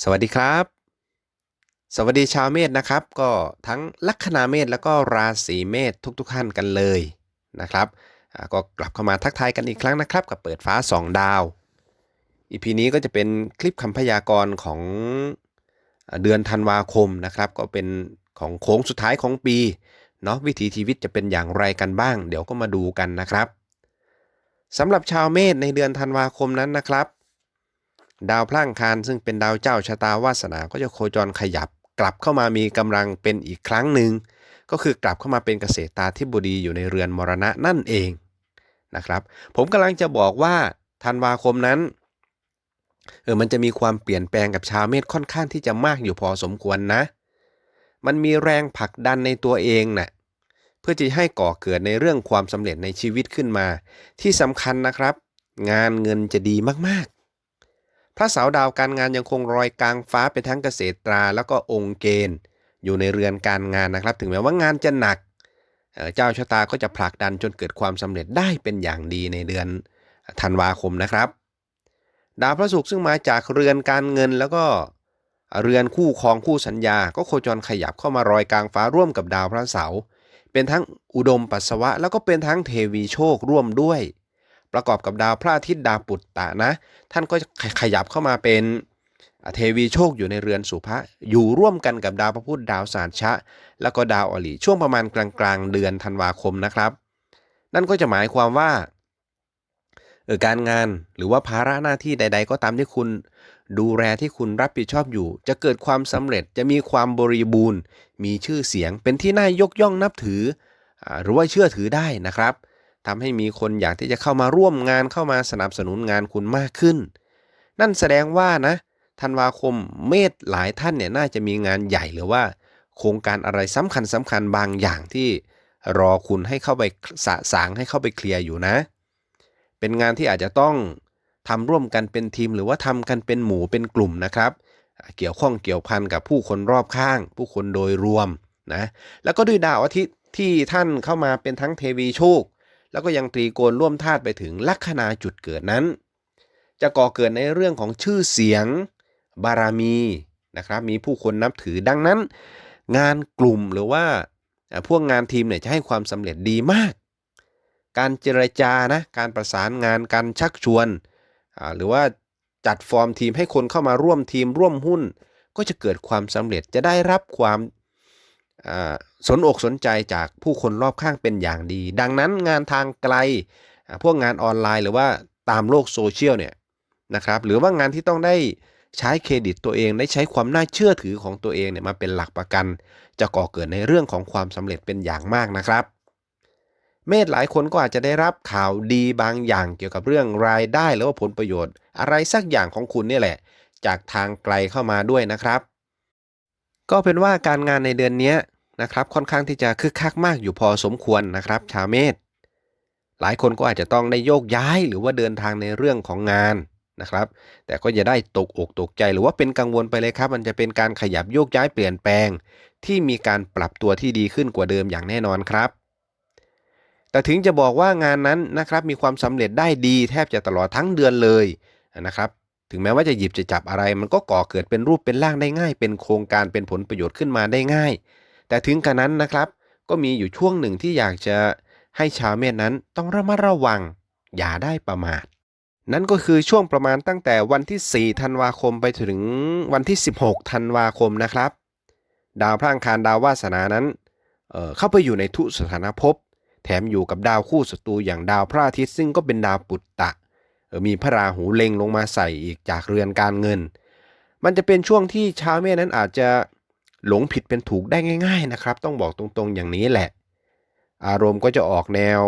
สวัสดีครับ สวัสดีชาวเมษนะครับ ก็ทั้งลัคนาเมษแล้วก็ราศีเมษทุกๆท่านกันเลยนะครับก็กลับเข้ามาทักทายกันอีกครั้งนะครับกับเปิดฟ้า 2 ดาวอีพีนี้ก็จะเป็นคลิปคำพยากรณ์ของเดือนธันวาคมนะครับ ก็เป็นของโค้งสุดท้ายของปีเนาะวิถีชีวิตจะเป็นอย่างไรกันบ้าง เดี๋ยวก็มาดูกันนะครับสำหรับชาวเมษในเดือนธันวาคมนั้นนะครับ ดาวพลังคารซึ่งเป็นดาวเจ้าชะตาวาสนาก็จะโคจรขยับ กลับเข้ามามีกำลังเป็นอีกครั้งหนึ่งก็คือกลับเข้ามาเป็นเกษตรตาธิบดีอยู่ในเรือนมรณะนั่นเองนะครับ ผมกำลังจะบอกว่าธันวาคมนั้นเออมันจะมีความเปลี่ยนแปลงกับชาวเมษค่อนข้างที่จะมากอยู่พอสมควรนะ มันมีแรงผลักดันในตัวเองน่ะเพื่อจะให้ก่อเกิดในเรื่องความสำเร็จในชีวิตขึ้นมา ที่สำคัญนะครับ งานเงินจะดีมาก พระเสาดาวการงานยังคงรอยกลางฟ้าเป็นทั้งเกษตราแล้วก็องค์เกณฑ์ อยู่ในเรือนการงานนะครับ ถึงแม้ว่างานจะหนัก เจ้าชะตาก็จะผลักดันจนเกิดความสำเร็จได้เป็นอย่างดีในเดือนธันวาคมนะครับ ดาวพระศุกร์ซึ่งมาจากเรือนการเงินแล้วก็เรือนคู่ครองคู่สัญญา ก็โคจรขยับเข้ามารอยกลางฟ้าร่วมกับดาวพระเสาร์เป็นทั้งอุดมปัสสาวะ แล้วก็เป็นทั้งเทวีโชคร่วมด้วย ประกอบกับดาวพระอาทิตย์ดาวปุตตะนะ ท่านก็จะขยับเข้ามาเป็นเทวีโชคอยู่ในเรือนสุภะอยู่ร่วมกันกับดาวพระพุธดาวสารชะ แล้วก็ดาวอลีช่วงประมาณกลางๆ เดือนธันวาคมนะครับ นั่นก็จะหมายความว่าการงานหรือว่าภาระหน้าที่ใด ๆ ก็ตามที่คุณ ดูแลที่คุณรับผิดชอบอยู่ จะเกิดความสำเร็จจะมีความบริบูรณ์ มีชื่อเสียงเป็นที่น่ายกย่องนับถือ หรือว่าเชื่อถือได้นะครับ ทำให้มีคนอยากที่จะเข้ามาร่วมงานเข้ามาสนับสนุนงานคุณมากขึ้น นั่นแสดงว่านะธันวาคมเมษหลายท่านเนี่ยน่าจะมีงานใหญ่หรือว่า โครงการอะไรสำคัญสำคัญบางอย่างที่รอคุณให้เข้าไปสะสางให้เข้าไปเคลียร์อยู่นะ เป็นงานที่อาจจะต้องทำร่วมกันเป็นทีมหรือว่าทำกันเป็นหมู่เป็นกลุ่มนะครับ เกี่ยวข้องเกี่ยวพันกับผู้คนรอบข้าง ผู้คนโดยรวมนะแล้วก็ด้วยดาวอาทิตย์ที่ท่านเข้ามาเป็นทั้งเทวีโชค แล้วก็ยังตรีโกณร่วมธาตุไปถึงลัคนาจุดเกิดนั้น จะก่อเกิดในเรื่องของชื่อเสียง บารมีนะครับ มีผู้คนนับถือดังนั้น งานกลุ่มหรือว่าพวกงานทีมเนี่ยจะให้ความสำเร็จดีมาก การเจรจานะการประสานงานการชักชวน หรือว่าจัดฟอร์มทีมให้คนเข้ามาร่วมทีมร่วมหุ้น ก็จะเกิดความสำเร็จจะได้รับความ สนอกสนใจจากผู้คนรอบข้างเป็นอย่างดี ดังนั้นงานทางไกล พวกงานออนไลน์หรือว่าตามโลกโซเชียลเนี่ยนะครับหรือว่างานที่ต้องได้ใช้เครดิตตัวเองได้ใช้ความน่าเชื่อถือของตัวเองเนี่ยมาเป็นหลักประกัน จะก่อเกิดในเรื่องของความสำเร็จเป็นอย่างมากนะครับ เมษหลายคนก็อาจจะได้รับข่าวดีบางอย่างเกี่ยวกับเรื่องรายได้หรือว่าผลประโยชน์ อะไรสักอย่างของคุณนี่แหละ จากทางไกลเข้ามาด้วยนะครับ ก็เป็นว่าการงานในเดือนนี้นะครับค่อนข้างที่จะคึกคักมากอยู่พอสมควรนะครับ ชาวเมษหลายคนก็อาจจะต้องได้โยกย้ายหรือว่าเดินทางในเรื่องของงานนะครับ แต่ก็อย่าได้ตกอกตกใจหรือว่าเป็นกังวลไปเลยครับ มันจะเป็นการขยับโยกย้ายเปลี่ยนแปลง ที่มีการปรับตัวที่ดีขึ้นกว่าเดิมอย่างแน่นอนครับ แต่ถึงจะบอกว่างานนั้นนะครับมีความสำเร็จได้ดีแทบจะตลอดทั้งเดือนเลยนะครับ ถึงแม้ว่าจะหยิบจะจับอะไร มันก็ก่อเกิดเป็นรูปเป็นร่างได้ง่าย เป็นโครงการเป็นผลประโยชน์ขึ้นมาได้ง่าย แต่ถึงกระนั้นนะครับ ก็มีอยู่ช่วงหนึ่งที่อยากจะให้ชาวเมษนั้นต้องระมัดระวัง อย่าได้ประมาท นั่นก็คือช่วงประมาณตั้งแต่วันที่ 4 ธันวาคมไปถึงวันที่ 16 ธันวาคมนะครับ ดาวพระอังคารดาววาสนานั้นเเข้าไปอยู่ในทุสถานภพ แถมอยู่กับดาวคู่ศัตรูอย่างดาวพระอาทิตย์ซึ่งก็เป็นดาวปุตตะ มีพระราหูเล็งลงมาใส่อีกจากเรือนการเงิน มันจะเป็นช่วงที่ชาวเมษนั้นอาจจะหลงผิดเป็นถูกได้ง่าย ๆนะครับ ต้องบอกตรงๆอย่างนี้แหละ อารมณ์ก็จะออกแนว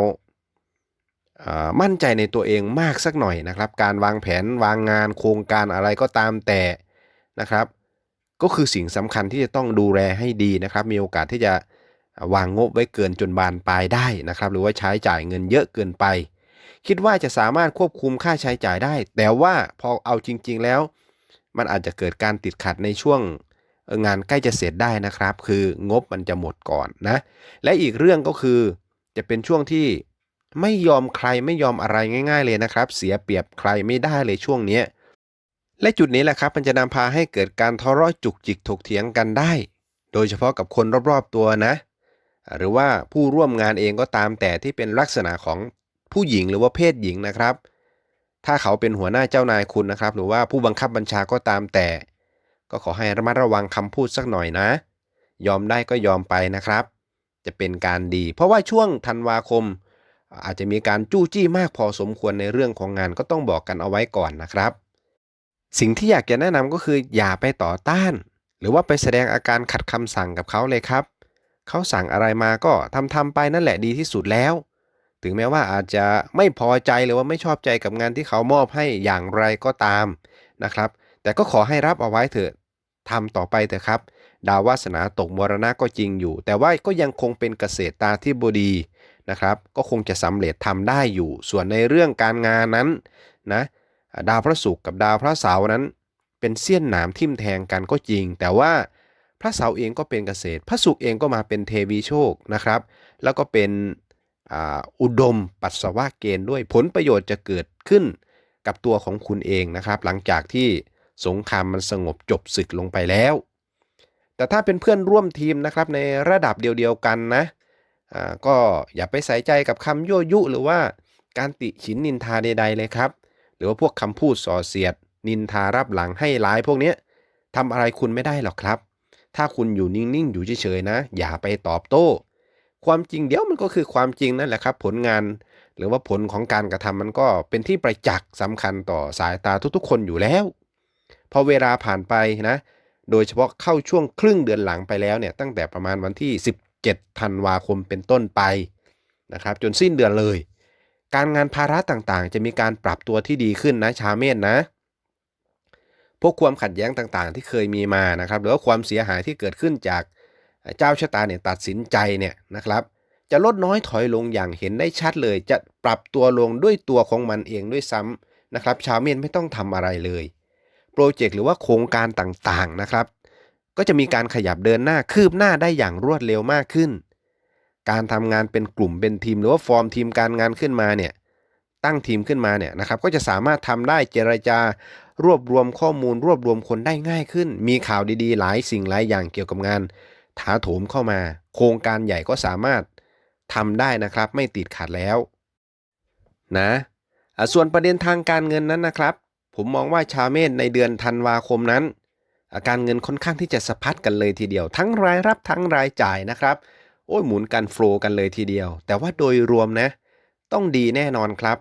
มั่นใจในตัวเองมากสักหน่อยนะครับ การวางแผนวางงานโครงการอะไรก็ตามแต่นะครับ ก็คือสิ่งสำคัญที่จะต้องดูแลให้ดีนะครับ มีโอกาสที่จะวางงบไว้เกินจนบานปลายได้นะครับ หรือว่าใช้จ่ายเงินเยอะเกินไป คิดว่าจะสามารถควบคุมค่าใช้จ่ายได้ แต่ว่าพอเอาจริง ๆแล้ว มันอาจจะเกิดการติดขัดในช่วงงานใกล้จะเสร็จได้นะครับ คืองบมันจะหมดก่อนนะ และอีกเรื่องก็คือจะเป็นช่วงที่ไม่ยอมใครไม่ยอมอะไรง่าย ๆ เลยนะครับ เสียเปรียบใครไม่ได้เลยช่วงนี้และจุดนี้แหละครับมันจะนำพาให้เกิดการทะเลาะจุกจิกถกเถียงกันได้ โดยเฉพาะกับคนรอบๆตัวนะ หรือว่าผู้ร่วมงานเองก็ตามแต่ที่เป็นลักษณะของ ผู้หญิงหรือว่าเพศหญิงนะครับ ถ้าเขาเป็นหัวหน้าเจ้านายคุณนะครับ หรือว่าผู้บังคับบัญชาก็ตามแต่ ก็ขอให้ระมัดระวังคำพูดสักหน่อยนะ ยอมได้ก็ยอมไปนะครับ จะเป็นการดี เพราะว่าช่วงธันวาคม อาจจะมีการจู้จี้มากพอสมควรในเรื่องของงานก็ต้องบอกกันเอาไว้ก่อนนะครับ สิ่งที่อยากจะแนะนำก็คืออย่าไปต่อต้าน หรือว่าไปแสดงอาการขัดคำสั่งกับเขาเลยครับเขาสั่งอะไรมาก็ทำทำไปนั่นแหละดีที่สุดแล้ว ถึงแม้ว่าอาจจะไม่พอใจหรือว่าไม่ชอบใจกับงานที่เขามอบให้อย่างไรก็ตามนะครับ แต่ก็ขอให้รับเอาไว้เถอะทำต่อไปเถอะครับ ดาววาสนาตกมรณะก็จริงอยู่ แต่ว่าก็ยังคงเป็นเกษตรตาที่บดีนะครับ ก็คงจะสำเร็จทำได้อยู่ ส่วนในเรื่องการงานนั้นนะดาวพระศุกร์กับดาวพระเสาร์นั้น เป็นเสี้ยนหนามทิ่มแทงกันก็จริง แต่ว่าพระเสาร์เองก็เป็นเกษตร พระศุกร์เองก็มาเป็นเทวีโชคนะครับ แล้วก็เป็น อุดมปัสสาวะเกณฑ์ด้วยผลประโยชน์จะเกิดขึ้นกับตัวของคุณเองนะครับ หลังจากที่สงครามมันสงบจบศึกลงไปแล้ว แต่ถ้าเป็นเพื่อนร่วมทีมนะครับในระดับเดียวกันนะก็อย่าไปใส่ใจกับคำยั่วยุ หรือว่าการติฉินนินทาใดๆเลยครับ หรือว่าพวกคำพูดส่อเสียด นินทารับหลังให้ร้ายพวกนี้ทำอะไรคุณไม่ได้หรอกครับ ถ้าคุณอยู่นิ่งๆ อยู่เฉยๆนะ อย่าไปตอบโต้ ความจริงเดี๋ยวมันก็คือความจริงนั่นแหละครับ ผลงานหรือว่าผลของการกระทำมันก็เป็นที่ประจักษ์สำคัญต่อสายตาทุกๆ คนอยู่แล้วพอเวลาผ่านไปนะ โดยเฉพาะเข้าช่วงครึ่งเดือนหลังไปแล้วเนี่ยตั้งแต่ประมาณวันที่ 17ธันวาคมเป็นต้นไปนะครับจนสิ้นเดือนเลย การงานภาระต่างๆ จะมีการปรับตัวที่ดีขึ้นนะชาเมษนะ พวกความขัดแย้งต่างๆ ที่เคยมีมานะครับหรือว่าความเสียหายที่เกิดขึ้นจาก เจ้าชะตาเนี่ยตัดสินใจเนี่ยนะครับ จะลดน้อยถอยลงอย่างเห็นได้ชัดเลย จะปรับตัวลงด้วยตัวของมันเองด้วยซ้ำนะครับ ชาวเมียนไม่ต้องทำอะไรเลยโปรเจกต์หรือว่าโครงการต่างๆนะครับ ก็จะมีการขยับเดินหน้าคืบหน้าได้อย่างรวดเร็วมากขึ้น การทำงานเป็นกลุ่มเป็นทีม หรือว่าฟอร์มทีมการงานขึ้นมาเนี่ยตั้งทีมขึ้นมาเนี่ยนะครับ ก็จะสามารถทำได้เจรจารวบรวมข้อมูล รวบรวมคนได้ง่ายขึ้น มีข่าวดีๆ หลายสิ่งหลายอย่างเกี่ยวกับงาน ถาโถมเข้ามา โครงการใหญ่ก็สามารถทำได้นะครับ ไม่ติดขัดแล้วนะส่วนประเด็นทางการเงินนั้นนะครับ ผมมองว่าชาวเมษในเดือนธันวาคมนั้น อาการเงินค่อนข้างที่จะสะพัดกันเลยทีเดียว ทั้งรายรับทั้งรายจ่ายนะครับ โอ้ยหมุนกันโฟลว์กันเลยทีเดียว แต่ว่าโดยรวมนะ ต้องดีแน่นอนครับ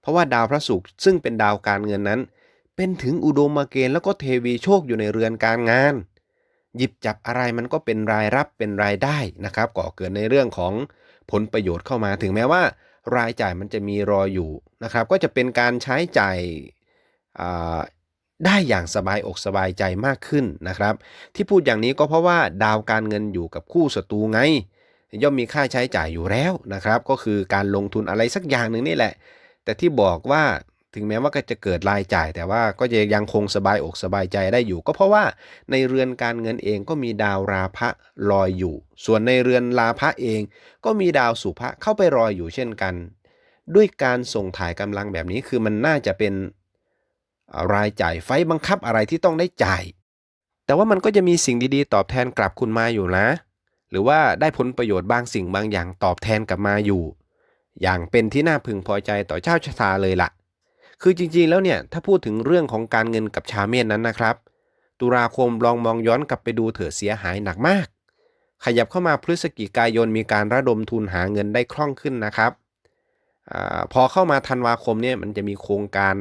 เพราะว่าดาวพระศุกร์ซึ่งเป็นดาวการเงินนั้น เป็นถึงอุดมมาเกณฑ์แล้วก็เทวีโชคอยู่ในเรือนการงาน หยิบจับอะไรมันก็เป็นรายรับเป็นรายได้นะครับก่อเกิดในเรื่องของผลประโยชน์เข้ามา ถึงแม้ว่า รายจ่ายมันจะมีรออยู่นะครับ ก็จะเป็นการใช้จ่ายได้อย่างสบายอกสบายใจมากขึ้นนะครับ ที่พูดอย่างนี้ก็เพราะว่าดาวการเงินอยู่กับคู่ศัตรูไง ย่อมมีค่าใช้จ่ายอยู่แล้วนะครับ ก็คือการลงทุนอะไรสักอย่างหนึ่งนี่แหละ แต่ที่บอกว่า ถึงแม้ว่าก็จะเกิดรายจ่าย แต่ว่าก็จะยังคงสบายอกสบายใจได้อยู่ ก็เพราะว่าในเรือนการเงินเองก็มีดาวราพะลอยอยู่ ส่วนในเรือนราพะเอง ก็มีดาวสุภะเข้าไปรอยอยู่เช่นกัน ด้วยการส่งถ่ายกำลังแบบนี้คือมันน่าจะเป็นรายจ่ายไฟบังคับอะไรที่ต้องได้จ่าย แต่ว่ามันก็จะมีสิ่งดีๆ ตอบแทนกลับคุณมาอยู่นะ หรือว่าได้ผลประโยชน์บางสิ่งบางอย่างตอบแทนกลับมาอยู่ อย่างเป็นที่น่าพึงพอใจต่อเจ้าชะตาเลยละ่ะ คือจริงๆแล้วเนี่ยถ้าพูดถึงเรื่องของการเงินกับชาวเมียนนั้นนะครับ ตุลาคมลองมองย้อนกลับไปดูเถอะเสียหายหนักมาก ขยับเข้ามาพฤศจิกายนมีการระดมทุนหาเงินได้คล่องขึ้นนะครับอพอเข้ามาธันวาคมเนี่ยมันจะมีโครงการ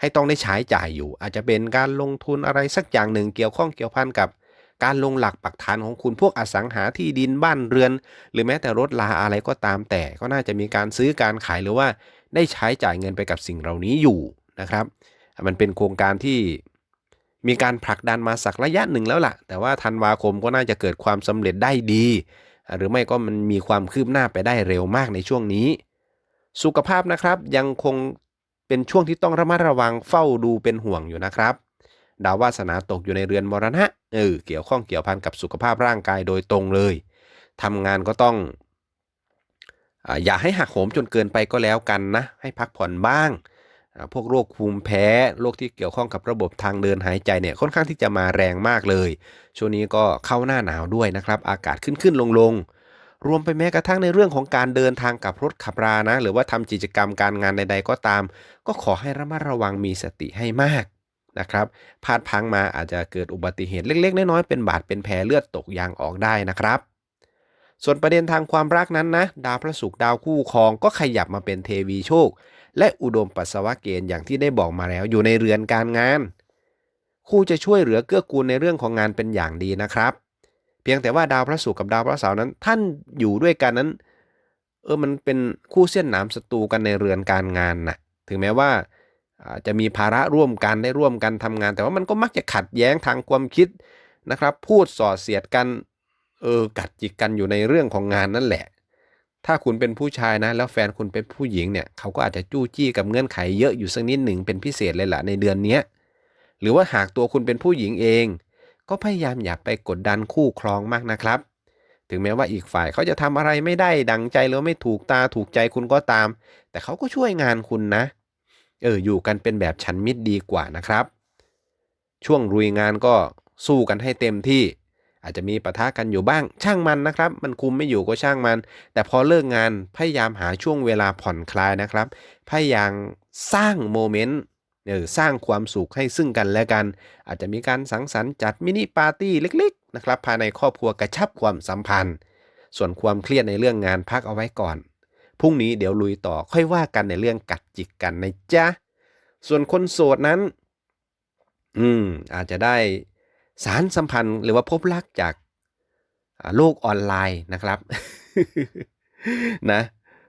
ให้ต้องได้ใช้จ่ายอยู่ อาจจะเป็นการลงทุนอะไรสักอย่างหนึ่งเกี่ยวข้องเกี่ยวพันกับการลงหลักปักฐานของคุณพวกอสังหาที่ดินบ้านเรือน หรือแม้แต่รถลาอะไรก็ตามแต่ก็น่าจะมีการซื้อการขายหรือว่า ได้ใช้จ่ายเงินไปกับสิ่งเหล่านี้อยู่นะครับ มันเป็นโครงการที่มีการผลักดันมาสักระยะหนึ่งแล้วล่ะ แต่ว่าธันวาคมก็น่าจะเกิดความสำเร็จได้ดี หรือไม่ก็มันมีความคืบหน้าไปได้เร็วมากในช่วงนี้ สุขภาพนะครับยังคงเป็นช่วงที่ต้องระมัดระวังเฝ้าดูเป็นห่วงอยู่นะครับ ดาววาสนาตกอยู่ในเรือนมรณะเออเกี่ยวข้องเกี่ยวพันกับสุขภาพร่างกายโดยตรงเลยทำงานก็ต้อง อย่าให้หักโหมจนเกินไปก็แล้วกันนะ ให้พักผ่อนบ้าง พวกโรคภูมิแพ้ โรคที่เกี่ยวข้องกับระบบทางเดินหายใจเนี่ยค่อนข้างที่จะมาแรงมากเลย ช่วงนี้ก็เข้าหน้าหนาวด้วยนะครับ อากาศขึ้นขึ้นลงลงรวมไปแม้กระทั่งในเรื่องของการเดินทางกับรถขับรานะ หรือว่าทำกิจกรรมการงานใด ๆ ก็ตาม ก็ขอให้ระมัดระวังมีสติให้มากนะครับพลาดพังมาอาจจะเกิดอุบัติเหตุเล็ก ๆ น้อยๆเป็นบาดเป็นแผลเลือดตกยางออกได้นะครับ ส่วนประเด็นทางความรักนั้นนะ ดาวพระศุกร์ดาวคู่ครองก็ขยับมาเป็นเทวีโชค และอุดมปัสสาวะเกณฑ์อย่างที่ได้บอกมาแล้วอยู่ในเรือนการงาน คู่จะช่วยเหลือเกื้อกูลในเรื่องของงานเป็นอย่างดีนะครับ เพียงแต่ว่าดาวพระศุกร์กับดาวพระเสาร์นั้น ท่านอยู่ด้วยกันนั้น เออมันเป็นคู่เส้นหนามศัตรูกันในเรือนการงานนะถึงแม้ว่าจะมีภาระร่วมกันได้ร่วมกันทำงาน แต่ว่ามันก็มักจะขัดแย้งทางความคิดนะครับ พูดส่อเสียดกัน เออกัดจิกกันอยู่ในเรื่องของงานนั่นแหละ ถ้าคุณเป็นผู้ชายนะ แล้วแฟนคุณเป็นผู้หญิงเนี่ยเขาก็อาจจะจู้จี้กับเงื่อนไขเยอะอยู่สักนิดหนึ่งเป็นพิเศษเลยล่ะในเดือนเนี้หรือว่าหากตัวคุณเป็นผู้หญิงเอง ก็พยายามอย่าไปกดดันคู่ครองมากนะครับ ถึงแม้ว่าอีกฝ่ายเขาจะทำอะไรไม่ได้ดังใจหรือไม่ถูกตาถูกใจคุณก็ตาม แต่เขาก็ช่วยงานคุณนะเอออยู่กันเป็นแบบฉันมิตรดีกว่านะครับ ช่วงรุยงานก็สู้กันให้เต็มที่ อาจจะมีปะทะกันอยู่บ้างช่างมันนะครับ มันคุมไม่อยู่ก็ช่างมัน แต่พอเลิกงานพยายามหาช่วงเวลาผ่อนคลายนะครับ พยายามสร้างโมเมนต์เออสร้างความสุขให้ซึ่งกันและกัน อาจจะมีการสังสรรค์จัดมินิปาร์ตี้เล็กๆนะครับภายในครอบครัวกระชับความสัมพันธ์ ส่วนความเครียดในเรื่องงานพักเอาไว้ก่อนพรุ่งนี้เดี๋ยวลุยต่อค่อยว่ากันในเรื่องกัดจิกกันนะจ๊ะส่วนคนโสดนั้น อืม อาจจะได้ สารสัมพันธ์หรือว่าพบรักจากโลกออนไลน์นะครับนะ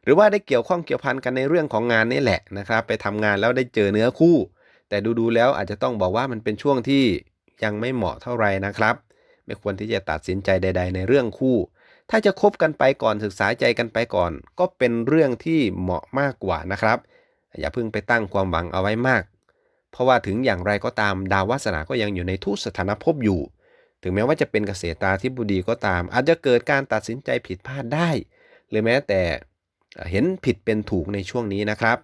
หรือว่าได้เกี่ยวข้องเกี่ยวพันกันในเรื่องของงานนี่แหละนะครับ ไปทำงานแล้วได้เจอเนื้อคู่ แต่ดูๆแล้วอาจจะต้องบอกว่ามันเป็นช่วงที่ยังไม่เหมาะเท่าไหร่นะครับ ไม่ควรที่จะตัดสินใจใด ๆ ในเรื่องคู่ ถ้าจะคบกันไปก่อนศึกษาใจกันไปก่อน ก็เป็นเรื่องที่เหมาะมากกว่านะครับ อย่าเพิ่งไปตั้งความหวังเอาไว้มาก เพราะว่าถึงอย่างไรก็ตามดาววาสนาก็ยังอยู่ในทุกสถานภพอยู่ ถึงแม้ว่าจะเป็นเกษตราธิบดีก็ตาม อาจจะเกิดการตัดสินใจผิดพลาดได้ หรือแม้แต่เห็นผิดเป็นถูกในช่วงนี้นะครับ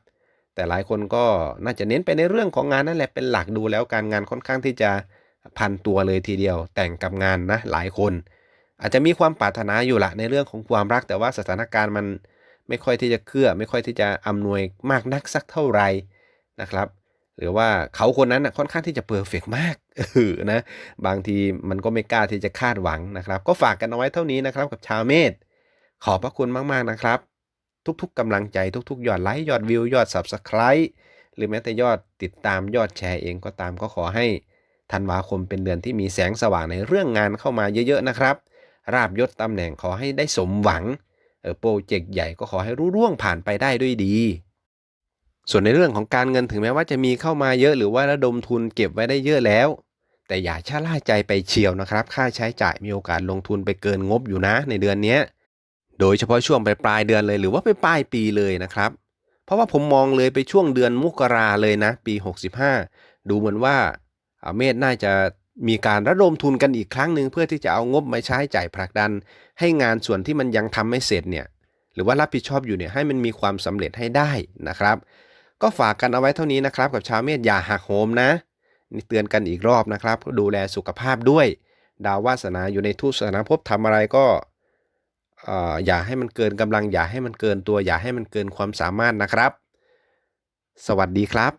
แต่หลายคนก็น่าจะเน้นไปในเรื่องของงานนั่นแหละเป็นหลักดูแล้วการงานค่อนข้างที่จะพันตัวเลยทีเดียว แต่งกับงานนะหลายคน อาจจะมีความปรารถนาอยู่ละในเรื่องของความรัก แต่ว่าสถานการณ์มันไม่ค่อยที่จะเคลื่อไม่ค่อยที่จะอำนวยมากนักสักเท่าไหร่นะครับ หรือว่าเขาคนนั้นนะค่อนข้างที่จะเพอร์เฟกมากเออนะบางทีมันก็ไม่กล้าที่จะคาดหวังนะครับ ก็ฝากกันเอาไว้เท่านี้นะครับกับชาวเมษขอบพระคุณมากๆนะครับ ทุกๆกำลังใจทุกๆยอดไลค์ยอดวิวยอด Subscribe หรือแม้แต่ยอดติดตามยอดแชร์เองก็ตามก็ขอให้ธันวาคมเป็นเดือนที่มีแสงสว่างในเรื่องงานเข้ามาเยอะๆนะครับ ราบยศตำแหน่งขอให้ได้สมหวังเออโปรเจกต์ใหญ่ก็ขอให้รุ่ร่วงผ่านไปได้ด้วยดี ส่วนในเรื่องของการเงินถึงแม้ว่าจะมีเข้ามาเยอะหรือว่าระดมทุนเก็บไว้ได้เยอะแล้ว แต่อย่าชะล่าใจไปเชียวนะครับ ค่าใช้จ่ายมีโอกาสลงทุนไปเกินงบอยู่นะในเดือนนี้โดยเฉพาะช่วงปลายปลายเดือนเลยหรือว่าไปปลายปีเลยนะครับ เพราะว่าผมมองเลยไปช่วงเดือนมกราเลยนะ ปี 65 ดูเหมือนว่าอ่าเมษน่าจะมีการระดมทุนกันอีกครั้งหนึ่งเพื่อที่จะเอางบมาใช้จ่ายผลักดัน ให้งานส่วนที่มันยังทำไม่เสร็จเนี่ยหรือว่ารับผิดชอบอยู่เนี่ยให้มันมีความสำเร็จให้ได้นะครับ ก็ฝากกันเอาไว้เท่านี้นะครับ กับชาวเมธอย่าหักโหมนะนี่เตือนกันอีกรอบนะครับ ดูแลสุขภาพด้วย ดาววาสนาอยู่ในทุกสถานภพทำอะไรก็เอ่ออย่าให้มันเกินกำลัง อย่าให้มันเกินตัว อย่าให้มันเกินความสามารถนะครับ สวัสดีครับ